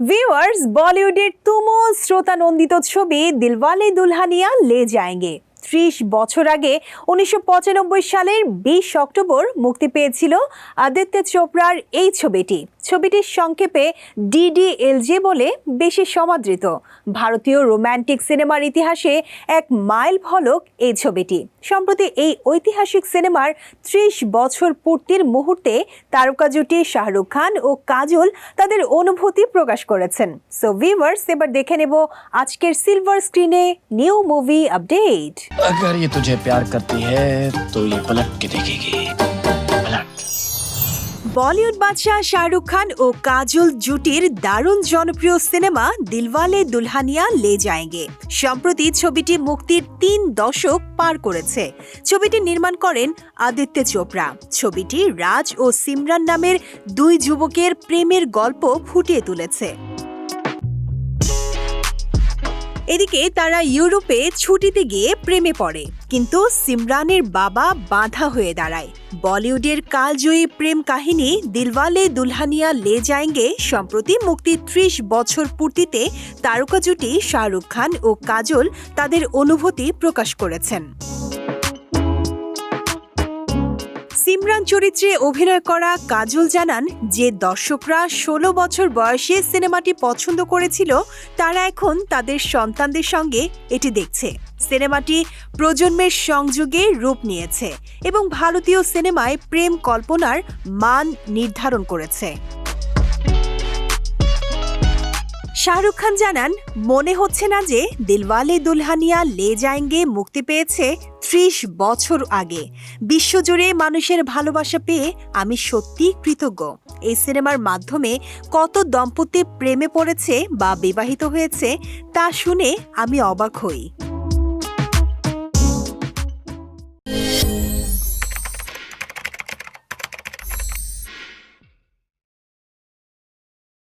Viewers বলিউডের তুমুল শ্রোতানন্দিত ছবি দিলওয়ালে দুলহানিয়া লে যায়েঙ্গে ত্রিশ বছর আগে উনিশশো পঁচানব্বই সালের বিশ অক্টোবর মুক্তি পেয়েছিল আদিত্য চোপড়ার এই ছবিটি। ছবিটির সংক্ষেপে ডিডিএলজে বলে বেশি সমাদৃত ভারতীয় রোমান্টিক সিনেমার ইতিহাসে এক মাইল ফলক এই ছবিটি সম্প্রতি এই ঐতিহাসিক সিনেমার ত্রিশ বছর পূর্তির মুহূর্তে তারকা জুটি শাহরুখ খান ও কাজল তাদের অনুভূতি প্রকাশ করেছেন সো ভিভার্স এবার দেখে নেব আজকের সিলভার স্ক্রিনে নিউ মুভি আপডেট अगर ये तुझे प्यार करती है तो ये पलट के देखेगी पलट বলিউড বাদশাহ শাহরুখ খান ও কাজল জুটির দারুণ জনপ্রিয় সিনেমা দিলওয়ালে দুলহানিয়া লে যায়গে সম্প্রতি ছবিটি মুক্তির তিন দশক পার করেছে। ছবিটি নির্মাণ করেন আদিত্য চোপড়া। ছবিটি রাজ ও সিমরান নামের দুই যুবকের প্রেমের গল্প ফুটিয়ে তুলেছে। এদিকে তারা ইউরোপে ছুটিতে গিয়ে প্রেমে পড়ে। কিন্তু সিমরানের বাবা বাধা হয়ে দাঁড়ায়। বলিউডের কালজয়ী প্রেম কাহিনী দিলওয়ালে দুলহানিয়া লে যায়েঙ্গে সম্প্রতি মুক্তি ত্রিশ বছর পূর্তিতে তারকা জুটি শাহরুখ খান ও কাজল তাদের অনুভূতি প্রকাশ করেছেন। সিমরান চরিত্রে অভিনয় করা কাজল জানান যে দর্শকরা ষোলো বছর বয়সে সিনেমাটি পছন্দ করেছিল, তারা এখন তাদের সন্তানদের সঙ্গে এটি দেখছে। সিনেমাটি প্রজন্মের সংযোগে রূপ নিয়েছে এবং ভারতীয় সিনেমায় প্রেম কল্পনার মান নির্ধারণ করেছে। শাহরুখ খান জানান, মনে হচ্ছে না যে দিলওয়ালে দুলহানিয়া লে জায়েঙ্গে মুক্তি পেয়েছে ত্রিশ বছর আগে। বিশ্বজুড়ে মানুষের ভালোবাসা পেয়ে আমি সত্যি কৃতজ্ঞ। এই সিনেমার মাধ্যমে কত দম্পতি প্রেমে পড়েছে বা বিবাহিত হয়েছে তা শুনে আমি অবাক হই।